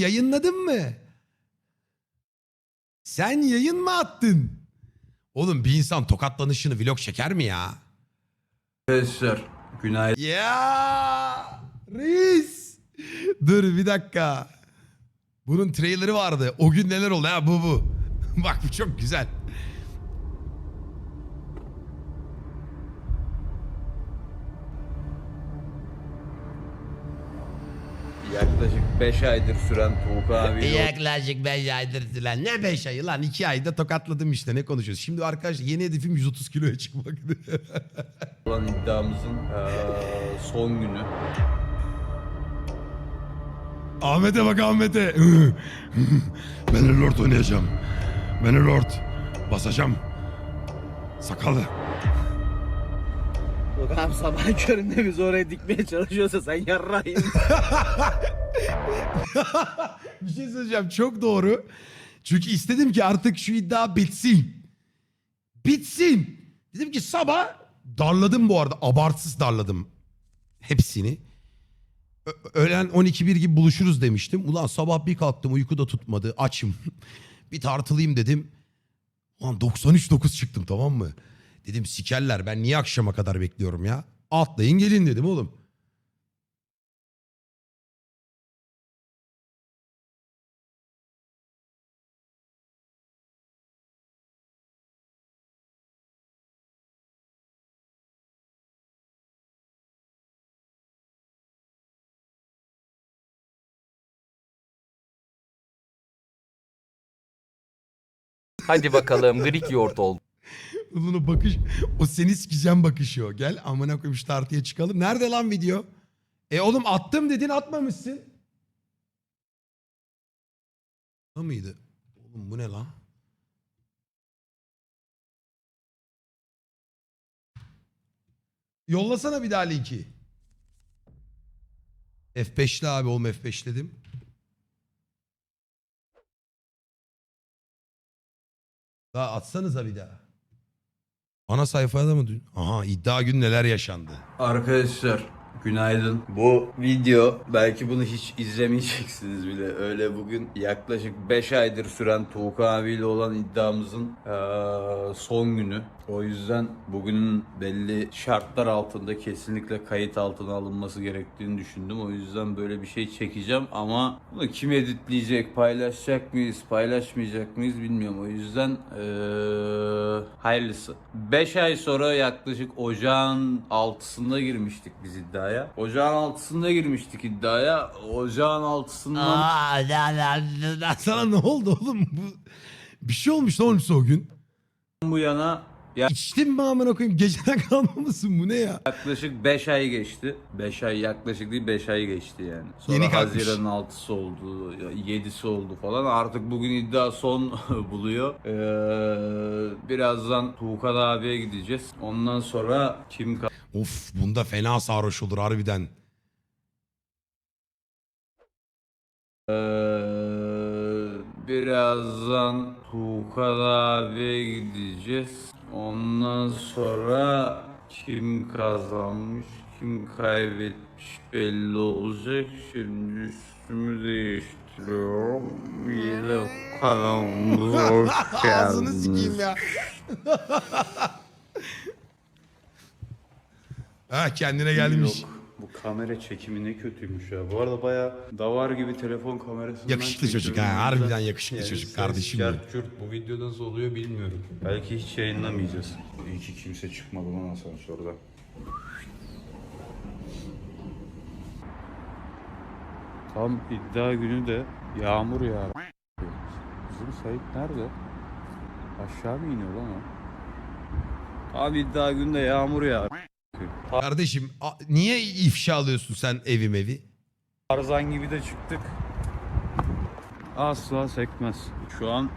yayınladın mı? Sen yayın mı attın? Oğlum bir insan tokatlanışını vlog çeker mi ya? Arkadaşlar günaydın. Ya reis. Dur bir dakika. Bunun trailerı vardı. O gün neler oldu ha bu bu. Bak bu çok güzel. Yaklaşık 5 aydır süren Tuğkan abiyle Yaklaşık 5 aydır lan. Ne 5 ayı lan 2 ayda tokatladım işte ne konuşuyoruz. Şimdi arkadaşlar yeni hedefim 130 kiloya çıkmak. olan iddiamızın eee, son günü. Ahmet'e bak Ahmet'e. ben Lord oynayacağım. Ben Lord. Basacağım. Sakalı. Yok abi sabah köründe biz oraya dikmeye çalışıyorsa sen yarrayın. Bir şey söyleyeceğim çok doğru. Çünkü istedim ki artık şu iddia bitsin. Bitsin. Dedim ki sabah darladım bu arada. Abartsız darladım. Hepsini. Ö- öğlen 12-1 gibi buluşuruz demiştim. Ulan sabah bir kalktım uyku da tutmadı. Açım. bir tartılayım dedim. Ulan 93-9 çıktım tamam mı? Dedim sikerler ben niye akşama kadar bekliyorum ya? Atlayın gelin dedim oğlum. Hadi bakalım Greek yoğurt oldu. Ulan o bakış, o seni sikeceğim bakışı o. Gel amına koyayım şu tartıya çıkalım. Nerede lan video? E oğlum attım dedin atmamışsın. Ne mıydı? Oğlum bu ne lan? Yollasana bir daha linki. F5'li abi oğlum F5'ledim. Daha atsanıza bir daha. Ana sayfada mı? dün? Aha iddia gün neler yaşandı. Arkadaşlar günaydın. Bu video belki bunu hiç izlemeyeceksiniz bile. Öyle bugün yaklaşık 5 aydır süren Tuğkan abiyle olan iddiamızın eee, son günü. O yüzden bugünün belli şartlar altında kesinlikle kayıt altına alınması gerektiğini düşündüm. O yüzden böyle bir şey çekeceğim ama bunu kim editleyecek, paylaşacak mıyız, paylaşmayacak mıyız bilmiyorum. O yüzden eee, hayırlısı. 5 ay sonra yaklaşık ocağın 6'sında girmiştik biz iddiaya. Ocağın 6'sında girmiştik iddiaya. Ocağın 6'sından Aa, la, la, la. sana ne oldu oğlum? Bu bir şey olmuş oğlum size o gün. bu yana İçtin mi amına koyayım? Geceden kalma mısın? Bu ne ya? yaklaşık 5 ay geçti. 5 ay yaklaşık değil 5 ay geçti yani. Sonra Yeni kalkmış. Haziran'ın 6'sı oldu, 7'si oldu falan. Artık bugün iddia son buluyor. Ee, birazdan Tuğkan abiye gideceğiz. Ondan sonra kim Of bunda fena sarhoş olur harbiden. Ee, birazdan Tuğkan abiye gideceğiz. Ondan sonra kim kazanmış, kim kaybetmiş belli olacak. Şimdi üstümü değiştiriyorum. Yine kanalımıza hoş Ağzını geldiniz. sikeyim ya. ha kendine gelmiş. Yok. Bu kamera çekimi ne kötüymüş ya. Bu arada bayağı davar gibi telefon kamerasından Yakışıklı çocuk ha, harbiden yakışıklı çocuk kardeşim benim. Kürt bu video nasıl oluyor bilmiyorum. Belki hiç yayınlamayacağız. İyi ki kimse çıkmadı lan asansörden. Tam iddia günü de yağmur yağar. Bizim Sait nerede? Aşağı mı iniyor lan o? Abi iddia günde yağmur Kardeşim a- niye ifşa alıyorsun sen evim evi? Tarzan gibi de çıktık. Asla sekmez. Şu an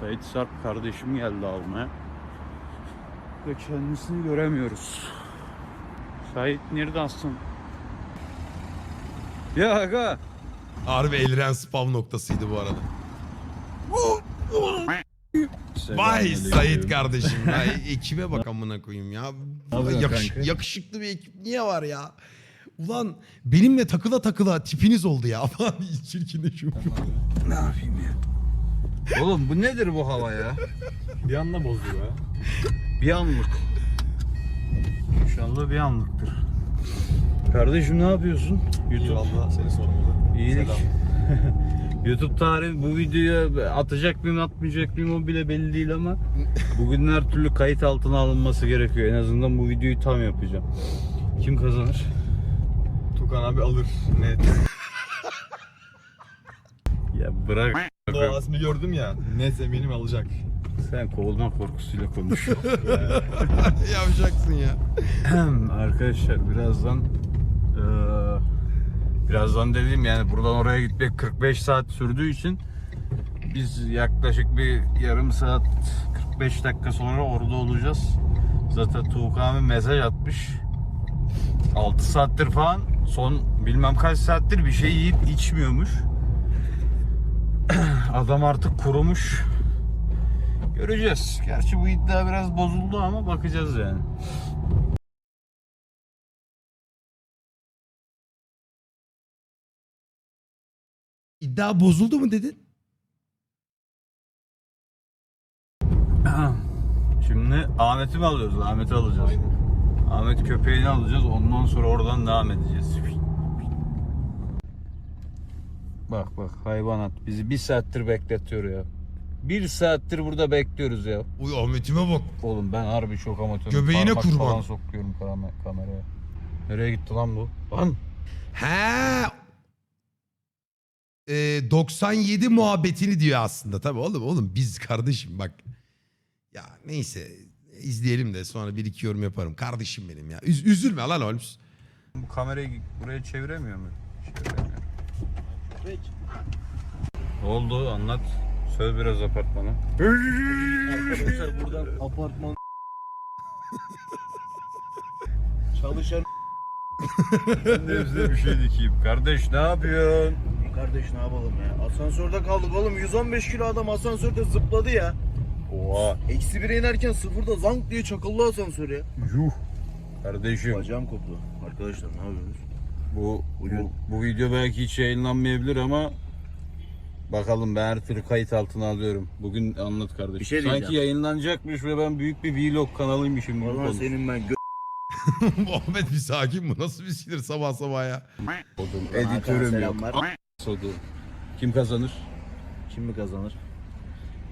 Sait Sarp kardeşim geldi almaya. Ve kendisini göremiyoruz. Sait nerede aslan? Ya aga. Harbi Elren spam noktasıydı bu arada. Vay Sait kardeşim. Vay ekibe bak amına koyayım ya. Burada yakış- yakışıklı bir ekip niye var ya? Ulan benimle takıla takıla tipiniz oldu ya. Falan çirkinleşiyor. Ne yapayım ya? Oğlum bu nedir bu hava ya? Bir anda bozdu ya. Bir anlık. İnşallah bir anlıktır. Kardeşim ne yapıyorsun? YouTube. Eyvallah seni sormalı. İyilik. Selam. YouTube tarihi bu videoyu atacak mıyım atmayacak mıyım o bile belli değil ama bugün her türlü kayıt altına alınması gerekiyor. En azından bu videoyu tam yapacağım. Kim kazanır? Tukan abi alır. Net. Ya bırak. Doğa asmi gördüm ya. Net eminim alacak. Sen kovulma korkusuyla konuş. Yapacaksın ya. Arkadaşlar birazdan eee, birazdan dediğim yani buradan oraya gitmek 45 saat sürdüğü için biz yaklaşık bir yarım saat 45 dakika sonra orada olacağız. Zaten Tuğkan abi mesaj atmış. 6 saattir falan son bilmem kaç saattir bir şey yiyip içmiyormuş. Adam artık kurumuş. Göreceğiz. Gerçi bu iddia biraz bozuldu ama bakacağız yani. İddia bozuldu mu dedin? Şimdi Ahmet'i mi alıyoruz? Ahmet'i alacağız. Ahmet köpeğini alacağız. Ondan sonra oradan devam edeceğiz. Bak bak hayvanat bizi bir saattir bekletiyor ya. Bir saattir burada bekliyoruz ya. Uy Ahmet'ime bak. Oğlum ben harbi çok amatörüm. Göbeğine Parmak kurban. falan sokuyorum kam- kameraya. Nereye gitti lan bu? Lan. He. Ee, 97 muhabbetini diyor aslında. Tabii oğlum oğlum biz kardeşim bak. Ya neyse izleyelim de sonra bir iki yorum yaparım. Kardeşim benim ya. Üz- üzülme lan Holmes. Bu kamerayı buraya çeviremiyor mu? Çeviremiyor. Ne oldu anlat. Söz biraz apartmana. Arkadaşlar buradan apartman çalışan Ben de size bir şey dikeyim. Kardeş ne yapıyorsun? Kardeş ne yapalım ya? Asansörde kaldık oğlum 115 kilo adam asansörde zıpladı ya. Oha. Eksi bire inerken sıfırda zank diye çakıldı asansör ya. Yuh. Kardeşim Bacağım koptu. Arkadaşlar ne yapıyorsunuz? bu, Bugün- bu, bu video belki hiç yayınlanmayabilir ama bakalım ben her türlü kayıt altına alıyorum. Bugün anlat kardeşim. Bir şey Sanki yayınlanacakmış ve ben büyük bir vlog kanalıymışım gibi zaman konuşuyorum. senin ben gö... Muhammed bir sakin bu. Nasıl bir sinir sabah sabah ya. Editörüm yok. Selamlar. Sodu. Kim kazanır? Kim mi kazanır?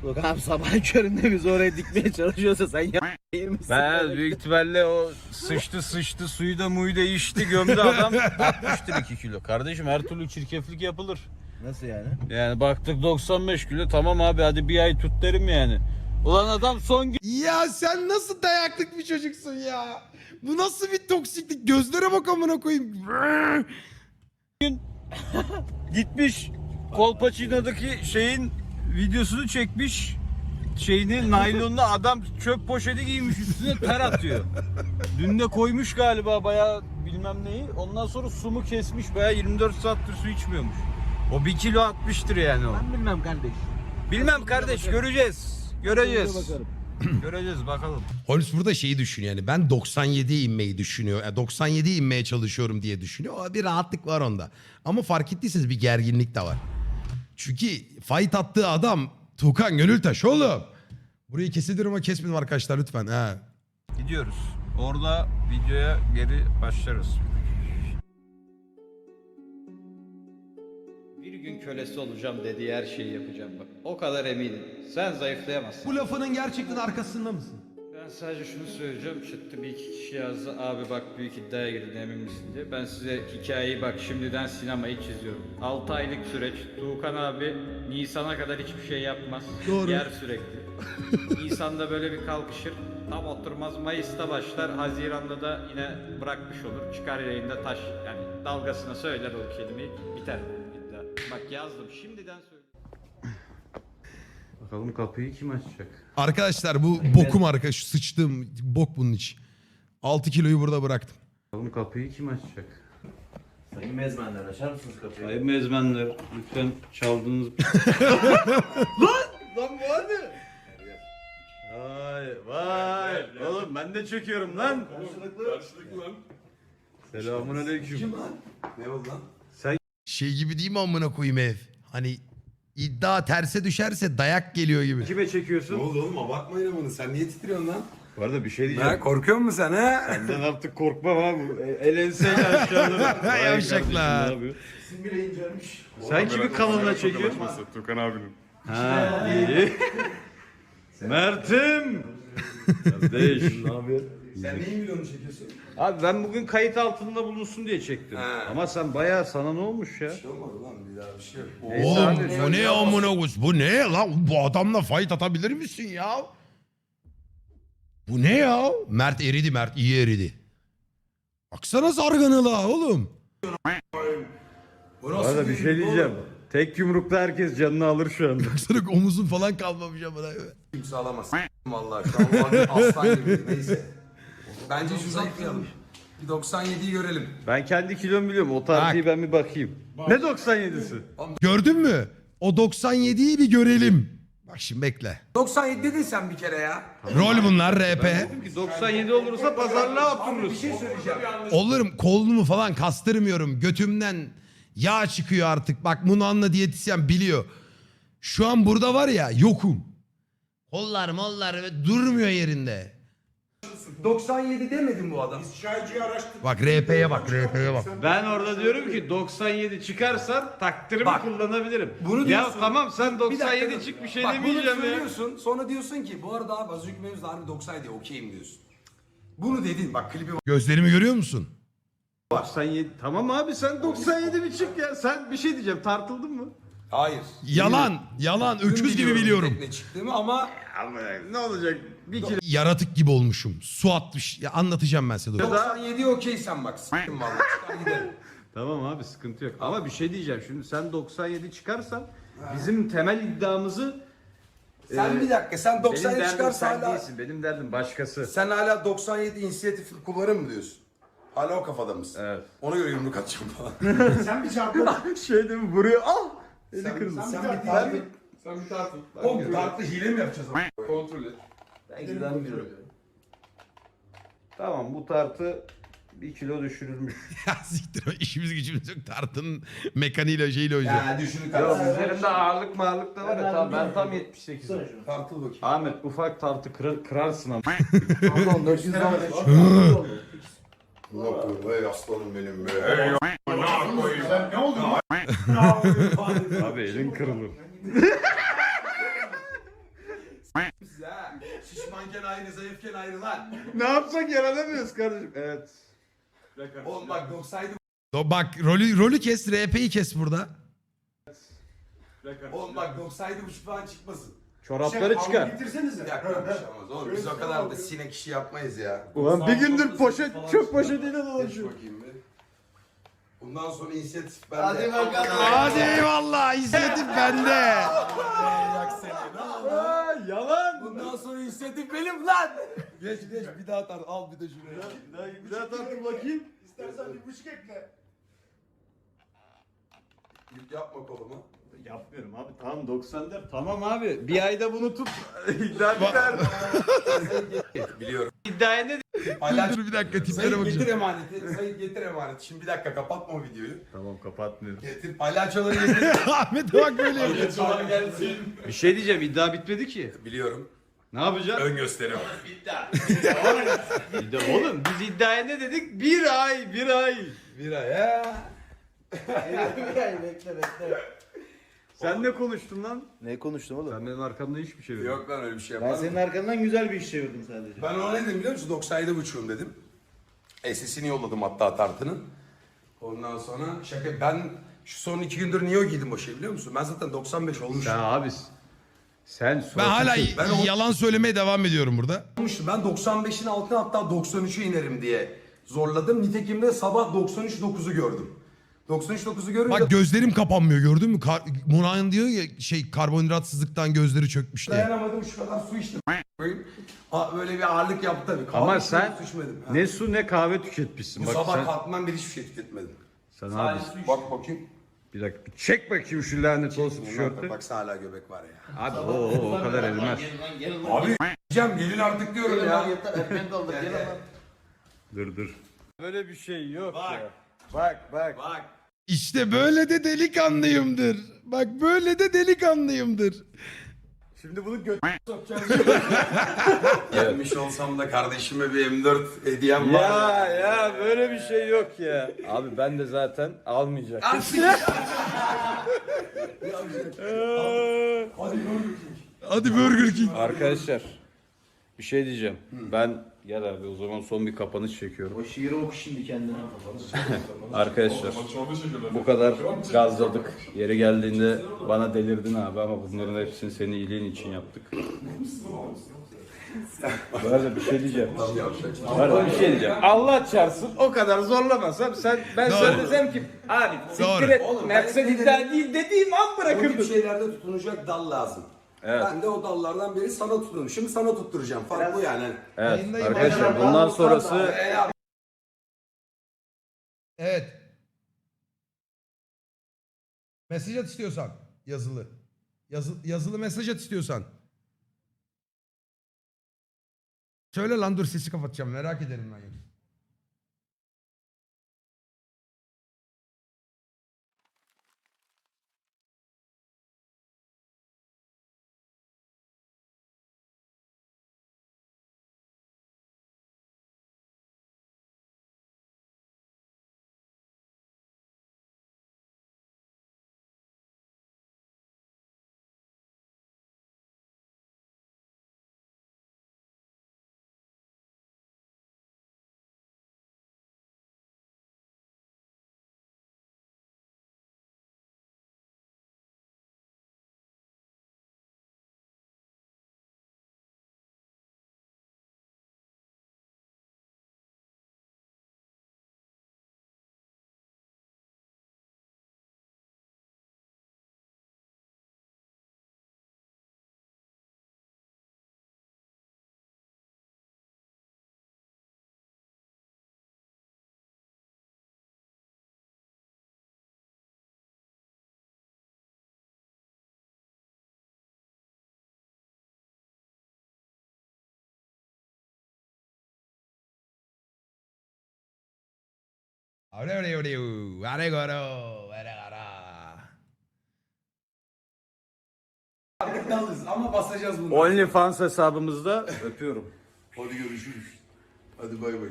Yok abi sabah köründe biz oraya dikmeye çalışıyorsa sen ya misin? Ben büyük ihtimalle o sıçtı sıçtı suyu da muyu da içti gömdü adam atmıştır 2 kilo. Kardeşim her türlü çirkeflik yapılır. Nasıl yani? Yani baktık 95 kilo tamam abi hadi bir ay tut derim yani. Ulan adam son gün Ya sen nasıl dayaklık bir çocuksun ya. Bu nasıl bir toksiklik? Gözlere bak amına koyayım. gitmiş Kolpaçino'daki şeyin videosunu çekmiş. Şeyini naylonlu adam çöp poşeti giymiş üstüne ter atıyor. Dün de koymuş galiba bayağı bilmem neyi. Ondan sonra su mu kesmiş bayağı 24 saattir su içmiyormuş. O bir kilo atmıştır yani o. Ben bilmem kardeş. Bilmem kardeş göreceğiz. Göreceğiz. bakarım. göreceğiz bakalım. Holmes burada şeyi düşünüyor yani ben 97'ye inmeyi düşünüyor. Yani 97'ye inmeye çalışıyorum diye düşünüyor. O bir rahatlık var onda. Ama fark ettiyseniz bir gerginlik de var. Çünkü fight attığı adam Tukan Gönültaş oğlum. Burayı kesebilirim ama kesmedim arkadaşlar lütfen. Ha. Gidiyoruz. Orada videoya geri başlarız. Gün kölesi olacağım dediği her şeyi yapacağım bak. O kadar eminim. Sen zayıflayamazsın. Bu lafının gerçekten arkasında mısın? Ben sadece şunu söyleyeceğim. Çıktı bir iki kişi yazdı. Abi bak büyük iddiaya girdin emin misin diye. Ben size hikayeyi bak şimdiden sinemayı çiziyorum. 6 aylık süreç. Tuğkan abi Nisan'a kadar hiçbir şey yapmaz. Doğru. Yer sürekli. Nisan'da böyle bir kalkışır. Tam oturmaz. Mayıs'ta başlar. Haziran'da da yine bırakmış olur. Çıkar yayında taş. Yani dalgasına söyler o kelimeyi. Biter. Bak yazdım. Şimdiden söylüyorum. Bakalım kapıyı kim açacak? Arkadaşlar bu bokum arka şu sıçtığım bok bunun içi. 6 kiloyu burada bıraktım. Bakalım kapıyı kim açacak? Sayın mezmenler açar mısınız kapıyı? Sayın mezmenler lütfen çaldığınız... Lan bu hadi. Vay vay. Oğlum ben de çekiyorum lan. Karşılıklı. Selamun aleyküm. Ne oldu lan? Şey gibi değil mi amına koyayım ev? Hani iddia terse düşerse dayak geliyor gibi. Kime Ne çekiyorsun? oldu oğlum abartmayın bunu. Sen niye titriyorsun lan? Bu arada bir şey Ha, diyeceğim. korkuyor musun sen ha? Senden artık korkmam abi. El enseyle aşağıda. Vay Yavşaklar. kardeşim, ne yapıyor? Sen kimi kanalına çekiyorsun? Tukan abinin. Ha iyi. Mert'im. Kardeş. Sen neyin milyonu çekiyorsun? Abi ben bugün kayıt altında bulunsun diye çektim. Ha. Ama sen bayağı sana ne olmuş ya? Bir şey olmadı lan bir daha bir şey yok. Neyse abi, Oğlum bu sen ne amına koyayım? Bu ne lan? Bu adamla fight atabilir misin ya? Bu ne ya? Mert eridi Mert iyi eridi. Baksana zarganalığa oğlum. Bu Bu arada bir şey oğlum? diyeceğim. Tek yumrukta herkes canını alır şu anda. Baksana omuzun falan kalmamış amına. Kimse alamaz. Vallahi şu an bu aslan gibi. Neyse. Bence şu uzatmayalım. Bir 97'yi görelim. Ben kendi kilomu biliyorum. O tartıyı ben bir bakayım. Ne 97'si? Gördün mü? O 97'yi bir görelim. Bak şimdi bekle. 97 dedin sen bir kere ya. Rol bunlar RP. Dedim ki 97 olursa pazarlığa otururuz. Bir şey söyleyeceğim. Olurum kolumu falan kastırmıyorum. Götümden yağ çıkıyor artık. Bak bunu anla diyetisyen biliyor. Şu an burada var ya yokum. Kollar mollar ve durmuyor yerinde. 97 demedin bu adam. Bak RP'ye bak RP'ye bak. Ben orada diyorum ki 97 çıkarsan takdirimi Bak, kullanabilirim. bunu ya diyorsun. tamam sen Bir 97 dakika, çık bir şey Bak demeyeceğim bunu ya. söylüyorsun sonra diyorsun ki bu arada abi az önceki mevzuda harbi 97 okeyim diyorsun. Bunu dedin bak klibi Gözlerimi görüyor musun? 97 tamam abi sen 97 bir çık ya. Sen bir şey diyeceğim tartıldın mı? Hayır. Yalan, yalan. Öküz gibi biliyorum. Ne çıktığımı ama Ama ne olacak? Bir kilo Yaratık gibi olmuşum. Su atmış. Ya anlatacağım ben size. dur. 97 okeysen bak s**tim valla çıkar gidelim. Tamam abi sıkıntı yok. Ama bir şey diyeceğim. Şimdi sen 97 çıkarsan bizim temel iddiamızı Sen Ee, bir dakika sen benim 97 derdim çıkarsa sen hala değilsin. Benim derdim başkası. sen hala 97 inisiyatif kullanır mı diyorsun? Hala o kafada mısın? Evet. Ona göre yumruk atacağım falan. şey değil mi? Vuruyor. Al. Eli kırıldı. sen bir tartı. Sen bir tartı. Oğlum tartı hile mi yapacağız ama? Kontrol et. Ben güvenmiyorum. Tamam bu tartı bir kilo düşürülmüş. ya siktir o işimiz gücümüz yok. Tartının mekaniğiyle şeyle oynayacağım. Ya düşünün Yok tartı. üzerinde ağırlık mağırlık da var ya tamam ben tam 78. Tartıl bakayım. Ahmet ufak tartı kırar, kırarsın ama. Ulan koy be aslanım benim be. Abi elin kırılır. Şişmanken ayrı, zayıfken ayrı lan. ne yapsak yaranamıyoruz kardeşim. Evet. Oğlum bak 97 Do- Bak rolü, rolü kes, RP'yi kes burada. Oğlum bak 97 buçuk falan çıkmasın. Çorapları çıkar. Bir dakika bir şey olmaz oğlum biz o kadar da sinek işi yapmayız ya. Ulan bir gündür poşet çöp poşetiyle dolaşıyor. bakayım bir. Bundan sonra inisiyatif bende. Hadi bakalım. Hadi eyvallah. İzledim bende. Yalan. Bundan sonra inisiyatif benim lan. geç geç bir daha tar al bir de şuraya. Bir daha, bir daha tartı bakayım. Yük yapma kolumu. Yapmıyorum abi tamam 94 tamam abi bir ayda bunu tut iddia biter. Biliyorum. İddiaya ne. Dur bir dakika tiplere Sayın getir bakacağım. emaneti. Sayın getir emaneti. Şimdi bir dakika kapatma o videoyu. Tamam kapatmıyorum. Getir palyaçoları getir. Ahmet'e bak böyle yapıyor. Palyaçolar gelsin. Bir şey diyeceğim iddia bitmedi ki. Biliyorum. Ne yapacağız? Ön gösterim. İddia, oğlum biz iddiaya ne dedik? Bir ay bir ay. Bir ay ya. bekle bekle. Sen ne konuştun lan? Ne konuştum oğlum? Sen benim arkamda hiçbir şey yok. Yok lan öyle bir şey Ben senin arkandan güzel bir iş çevirdim sadece. Ben ona ne dedim biliyor musun? 97 buçuğum dedim. SS'ini yolladım hatta tartının. Ondan sonra şaka ben şu son iki gündür niye o giydim o şey biliyor musun? Ben zaten 95 olmuşum. Ya abi sen Ben hala Ben o- yalan söylemeye devam ediyorum burada. olmuştum. Ben 95'in altına hatta 93'ü inerim diye zorladım. Nitekim de sabah 93.9'u gördüm. 93.9'u görünce Bak gözlerim kapanmıyor gördün mü? Kar Munan diyor ya şey karbonhidratsızlıktan gözleri çökmüş diye. dayanamadım şu kadar su içtim. Aa, Böyle bir ağırlık yaptı tabii. Kahve Ama içmedim, sen su içmedim. Ha. ne su ne kahve tüketmişsin. Bu Bak sabah sen, kalkmam bir hiçbir şey tüketmedim. sen abi Bak bakayım. bir dakika çek bakayım şu lanet olsun tişörtü. Bak hala göbek var ya. Abi o, o, o kadar erimez. Abi Cem gelin artık diyorum ya. Yeter ekmek kaldır gel lan. Dur dur. Böyle bir şey yok ya. Bak bak. Bak. İşte böyle de delikanlıyımdır. Bak böyle de delikanlıyımdır. Şimdi bunu gö sokacağım. Gelmiş olsam da kardeşime bir M4 hediyem var. Ya ya böyle bir şey yok ya. Abi ben de zaten almayacaktım. Hadi Burger King. Arkadaşlar bir şey diyeceğim. Ben gel abi o zaman son bir kapanış çekiyorum. O şiiri oku şimdi kendine. Arkadaşlar bu kadar gazladık. Yeri geldiğinde bana delirdin abi ama bunların hepsini senin iyiliğin için yaptık. Bu arada bir şey diyeceğim. Bu arada bir şey diyeceğim. Allah çarpsın o kadar zorlamasam sen ben Doğru. söylesem ki abi Doğru. siktir et. Oğlum, ben iddia değil dediğim an bırakırdım. şeylerde tutunacak dal lazım. Evet. Ben de o dallardan biri sana tutunurum. Şimdi sana tutturacağım. Fark bu yani. Evet Yayındayım. arkadaşlar bundan sonrası Evet. Mesaj at istiyorsan. Yazılı. Yazı, yazılı mesaj at istiyorsan. Söyle lan dur sesi kapatacağım. Merak ederim ben. Yoksa. Ore ore ore u. Are goro. Are gara. Dalız ama basacağız bunu. OnlyFans hesabımızda öpüyorum. Hadi görüşürüz. Hadi bay bay.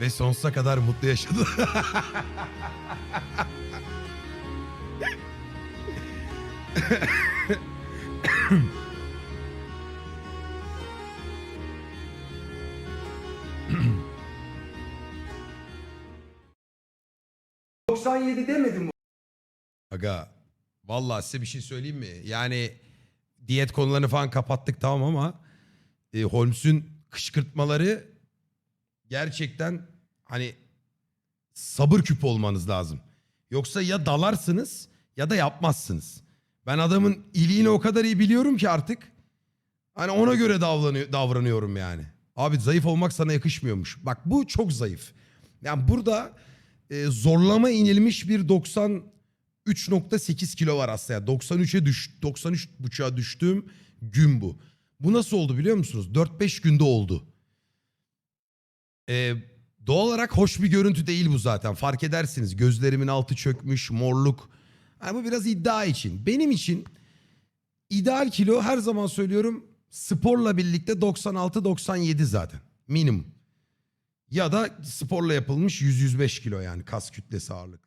Ve sonsuza kadar mutlu yaşadı. 97 demedim mi? Aga vallahi size bir şey söyleyeyim mi? Yani diyet konularını falan kapattık tamam ama e, Holmes'un kışkırtmaları gerçekten hani sabır küpü olmanız lazım. Yoksa ya dalarsınız ya da yapmazsınız. Ben adamın iliğini o kadar iyi biliyorum ki artık. Hani ona göre davranıyor, davranıyorum yani. Abi zayıf olmak sana yakışmıyormuş. Bak bu çok zayıf. Yani burada e, zorlama inilmiş bir 93.8 kilo var aslında. Yani 93'e düş 93 buçuğa düştüğüm gün bu. Bu nasıl oldu biliyor musunuz? 4-5 günde oldu. Ee, doğal olarak hoş bir görüntü değil bu zaten. Fark edersiniz. Gözlerimin altı çökmüş, morluk. Yani bu biraz iddia için. Benim için ideal kilo her zaman söylüyorum sporla birlikte 96-97 zaten. Minimum. Ya da sporla yapılmış 100-105 kilo yani kas kütlesi ağırlıklı.